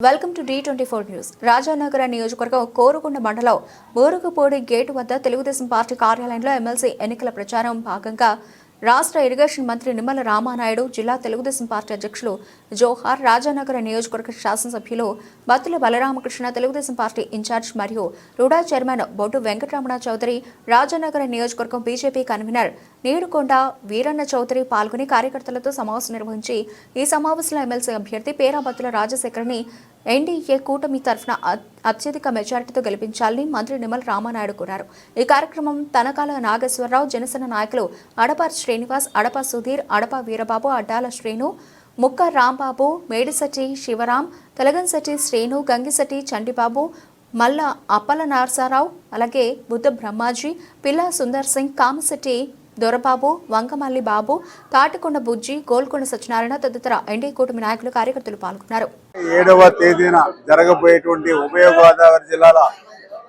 Welcome to the twenty four news. Rajanagara నియోజకవర్గం కోరుకొండ మండలం బోరుగుపూడి gate వద్ద తెలుగుదేశం పార్టీ కార్యాలయంలో ఎమ్మెల్సీ ఎన్నికల ప్రచారం భాగంగా రాష్ట్ర ఇరిగేషన్ మంత్రి నిమ్మల రామానాయుడు జిల్లా తెలుగుదేశం పార్టీ అధ్యక్షులు జోహార్ రాజానగర నియోజకవర్గ శాసనసభ్యులు బత్తుల బలరామకృష్ణ తెలుగుదేశం పార్టీ ఇన్ఛార్జ్ మరియు రుడా చైర్మన్ బొడ్డు వెంకటరమణ చౌదరి రాజానగర నియోజకవర్గం బీజేపీ కన్వీనర్ నీరుకొండ వీరన్న చౌదరి పాల్గొని కార్యకర్తలతో సమావేశం నిర్వహించి ఈ సమావేశంలో ఎమ్మెల్సీ అభ్యర్థి పేరాబత్తుల రాజశేఖర్ని ఎన్డీఏ కూటమి తరఫున అత్యధిక మెజారిటీతో గెలిపించాలని మంత్రి నిమ్మల రామానాయుడు కోరారు. ఈ కార్యక్రమం తనకాల నాగేశ్వరరావు జనసేన నాయకులు అడప శ్రీనివాస్ అడప సుధీర్ అడప వీరబాబు అడ్డాల శ్రీను ముక్క రాంబాబు మేడిసటి శివరాం తెలగన్సటి శ్రీను గంగిసటి చండిబాబు మల్ల అప్పల నార్సారావు అలాగే బుద్ధ బ్రహ్మాజీ పిల్ల సుందర్ సింగ్ కామశెట్టి దొరబాబు వంకమల్లి బాబు తాటికొండ బుజ్జి గోల్కొండ సత్యనారాయణ తదితర ఎన్డీ కూటమి నాయకులు కార్యకర్తలు పాల్గొన్నారు. ఏడవ తేదీన జరగబోయేటువంటి ఉభయ గోదావరి జిల్లాల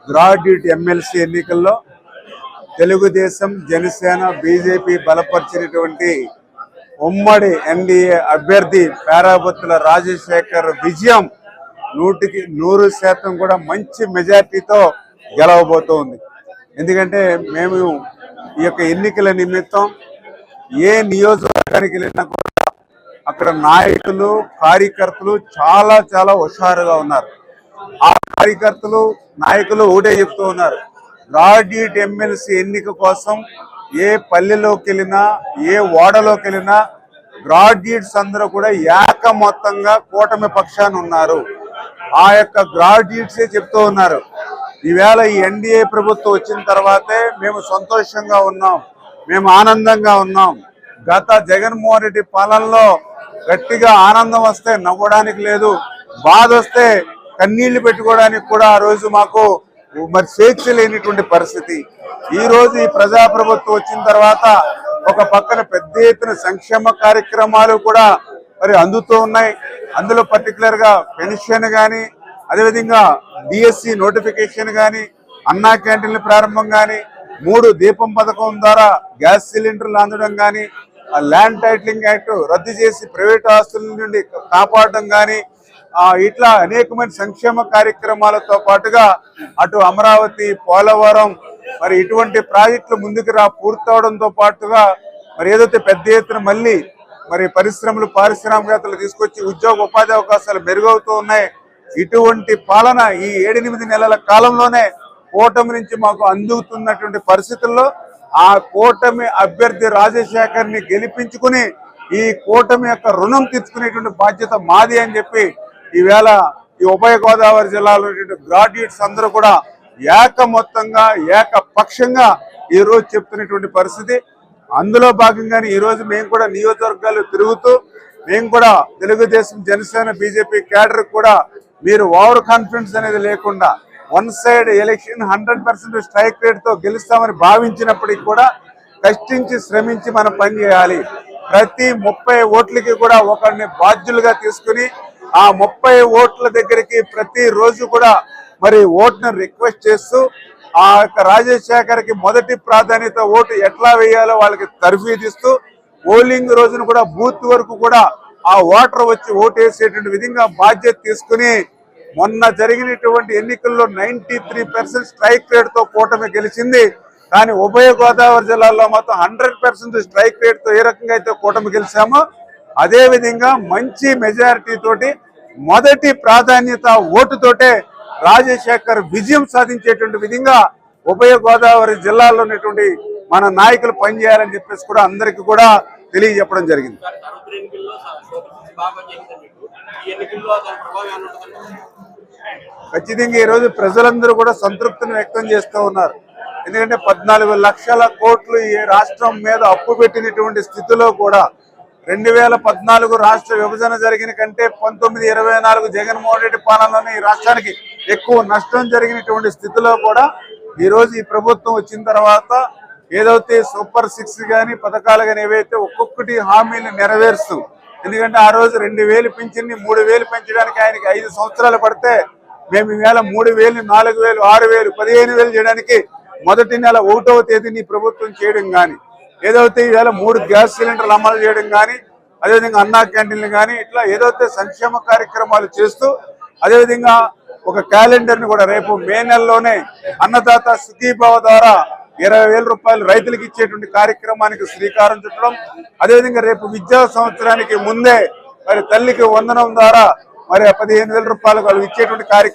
గ్రాడ్యుయేట్ ఎమ్మెల్సీ ఎన్నికల్లో తెలుగుదేశం జనసేన బీజేపీ బలపరిచినటువంటి ఉమ్మడి ఎన్డీఏ అభ్యర్థి పేరాబత్తుల రాజశేఖర్ విజయం నూటికి నూరు శాతం కూడా మంచి మెజార్టీతో గెలవబోతోంది. ఎందుకంటే మేము ఈ యొక్క ఎన్నికల నిమిత్తం ఏ నియోజకవర్గానికి వెళ్ళినా కూడా అక్కడ నాయకులు కార్యకర్తలు చాలా చాలా హుషారుగా ఉన్నారు. ఆ కార్యకర్తలు నాయకులు ఒకటే చెప్తూ ఉన్నారు. గ్రాడ్యుయేట్ ఎమ్మెల్సీ ఎన్నిక కోసం ఏ పల్లెలోకి వెళ్ళినా ఏ ఓడలోకి వెళ్ళినా గ్రాడ్యుయేట్స్ అందరూ కూడా ఏక మొత్తంగా కూటమి పక్షాన ఉన్నారు. ఆ యొక్క గ్రాడ్యుయేట్సే చెప్తూ ఉన్నారు. ఈవేళ ఈ ఎన్డీఏ ప్రభుత్వం వచ్చిన తర్వాతే మేము సంతోషంగా ఉన్నాం. మేము ఆనందంగా ఉన్నాం. గత జగన్మోహన్ రెడ్డి పాలనలో గట్టిగా ఆనందం వస్తే నవ్వడానికి లేదు బాధ వస్తే కన్నీళ్ళు పెట్టుకోవడానికి కూడా ఆ రోజు మాకు మరి స్వేచ్ఛ లేనిటువంటి పరిస్థితి. ఈ రోజు ఈ ప్రజాప్రభుత్వం వచ్చిన తర్వాత ఒక పక్కన పెద్ద ఎత్తున సంక్షేమ కార్యక్రమాలు కూడా మరి అందుతూ ఉన్నాయి. అందులో పర్టికులర్గా పెన్షన్ గాని అదేవిధంగా డిఎస్సి నోటిఫికేషన్ గాని అన్నా క్యాంటీన్ల ప్రారంభం గాని మూడు దీపం పథకం ద్వారా గ్యాస్ సిలిండర్లు అందడం గాని ఆ ల్యాండ్ టైటిలింగ్ యాక్ట్ రద్దు చేసి ప్రైవేట్ ఆస్తుల నుండి కాపాడడం కానీ ఆ ఇట్లా అనేకమైన సంక్షేమ కార్యక్రమాలతో పాటుగా అటు అమరావతి పోలవరం మరి ఇటువంటి ప్రాజెక్టులు ముందుకు రా పూర్తవడంతో పాటుగా మరి ఏదైతే పెద్ద ఎత్తున మళ్ళీ మరి పరిశ్రమలు పారిశ్రామికవేత్తలు తీసుకొచ్చి ఉద్యోగ ఉపాధి అవకాశాలు మెరుగవుతూ ఉన్నాయి ఇటువంటి పాలన ఈ ఏడెనిమిది నెలల కాలంలోనే కూటమి నుంచి మాకు అందుతున్నటువంటి పరిస్థితుల్లో ఆ కూటమి అభ్యర్థి రాజశేఖర్ని గెలిపించుకుని ఈ కూటమి యొక్క రుణం తీర్చుకునేటువంటి బాధ్యత మాది అని చెప్పి ఈవేళ ఈ ఉభయ గోదావరి జిల్లాలో గ్రాడ్యుయేట్స్ అందరూ కూడా ఏక మొత్తంగా ఏకపక్షంగా ఈ రోజు చెప్తున్నటువంటి పరిస్థితి. అందులో భాగంగానే ఈ రోజు మేము కూడా నియోజకవర్గాలు తిరుగుతూ మేము కూడా తెలుగుదేశం జనసేన బీజేపీ క్యాడర్ కూడా మీరు ఓవర్ కాన్ఫిడెన్స్ అనేది లేకుండా one side election hundred percent strike రేట్తో గెలుస్తామని భావించినప్పటికీ కూడా కష్టించి శ్రమించి మనం పనిచేయాలి ప్రతి ముప్పై ఓట్లకి కూడా ఒకరిని బాధ్యులుగా తీసుకుని ఆ ముప్పై ఓట్ల దగ్గరికి ప్రతి రోజు కూడా మరి ఓట్ను రిక్వెస్ట్ చేస్తూ ఆ యొక్క రాజశేఖర్కి మొదటి ప్రాధాన్యత ఓటు ఎట్లా వేయాలో వాళ్ళకి తర్ఫీదిస్తూ పోలింగ్ రోజున కూడా బూత్ వరకు కూడా ఆ ఓటర్ వచ్చి ఓటు వేసేటువంటి విధంగా బాధ్యత తీసుకుని మొన్న జరిగినటువంటి ఎన్నికల్లో నైన్టీ త్రీ పర్సెంట్ స్ట్రైక్ రేట్తో కూటమి గెలిచింది. కానీ ఉభయ గోదావరి జిల్లాలో మాత్రం హండ్రెడ్ పర్సెంట్ స్ట్రైక్ రేట్తో ఏ రకంగా అయితే కూటమి గెలిచామో అదేవిధంగా మంచి మెజారిటీ తోటి మొదటి ప్రాధాన్యత ఓటుతోటే రాజశేఖర్ విజయం సాధించేటువంటి విధంగా ఉభయ గోదావరి జిల్లాలో ఉన్నటువంటి మన నాయకులు పనిచేయాలని చెప్పేసి కూడా అందరికీ కూడా తెలియజెప్పడం జరిగింది. ఖచ్చితంగా ఈ రోజు ప్రజలందరూ కూడా సంతృప్తిని వ్యక్తం చేస్తూ ఉన్నారు. ఎందుకంటే పద్నాలుగు లక్షల కోట్లు ఈ రాష్ట్రం మీద అప్పు పెట్టినటువంటి స్థితిలో కూడా రెండు వేల పద్నాలుగు రాష్ట్ర విభజన జరిగిన కంటే పంతొమ్మిది ఇరవై నాలుగు జగన్మోహన్ రెడ్డి పాలనలోనే ఈ రాష్ట్రానికి ఎక్కువ నష్టం జరిగినటువంటి స్థితిలో కూడా ఈరోజు ఈ ప్రభుత్వం వచ్చిన తర్వాత ఏదైతే సూపర్ సిక్స్ గాని పథకాలు కానీ ఏవైతే ఒక్కొక్కటి హామీలు నెరవేరుస్తూ ఎందుకంటే ఆ రోజు రెండు వేలు పింఛన్ని మూడు వేలు పెంచడానికి ఆయనకి ఐదు సంవత్సరాలు పడితే మేము ఈవేళ మూడు వేలు నాలుగు వేలు ఆరు వేలు పదిహేను వేలు చేయడానికి మొదటి నెల ఒకటవ తేదీని ప్రభుత్వం చేయడం కానీ ఏదైతే ఈవేళ మూడు గ్యాస్ సిలిండర్లు అమలు చేయడం కానీ అదేవిధంగా అన్నా క్యాంటీన్లు కానీ ఇట్లా ఏదైతే సంక్షేమ కార్యక్రమాలు చేస్తూ అదేవిధంగా ఒక క్యాలెండర్ని కూడా రేపు మే నెలలోనే అన్నదాత సుఖీభావ ద్వారా ఇరవై వేల రూపాయలు రైతులకు ఇచ్చేటువంటి కార్యక్రమానికి శ్రీకారం చుట్టడం అదేవిధంగా రేపు విద్యా సంవత్సరానికి ముందే మరి తల్లికి వందనం ద్వారా మరి పదిహేను వేల రూపాయలు వాళ్ళు ఇచ్చేటువంటి కార్యక్రమం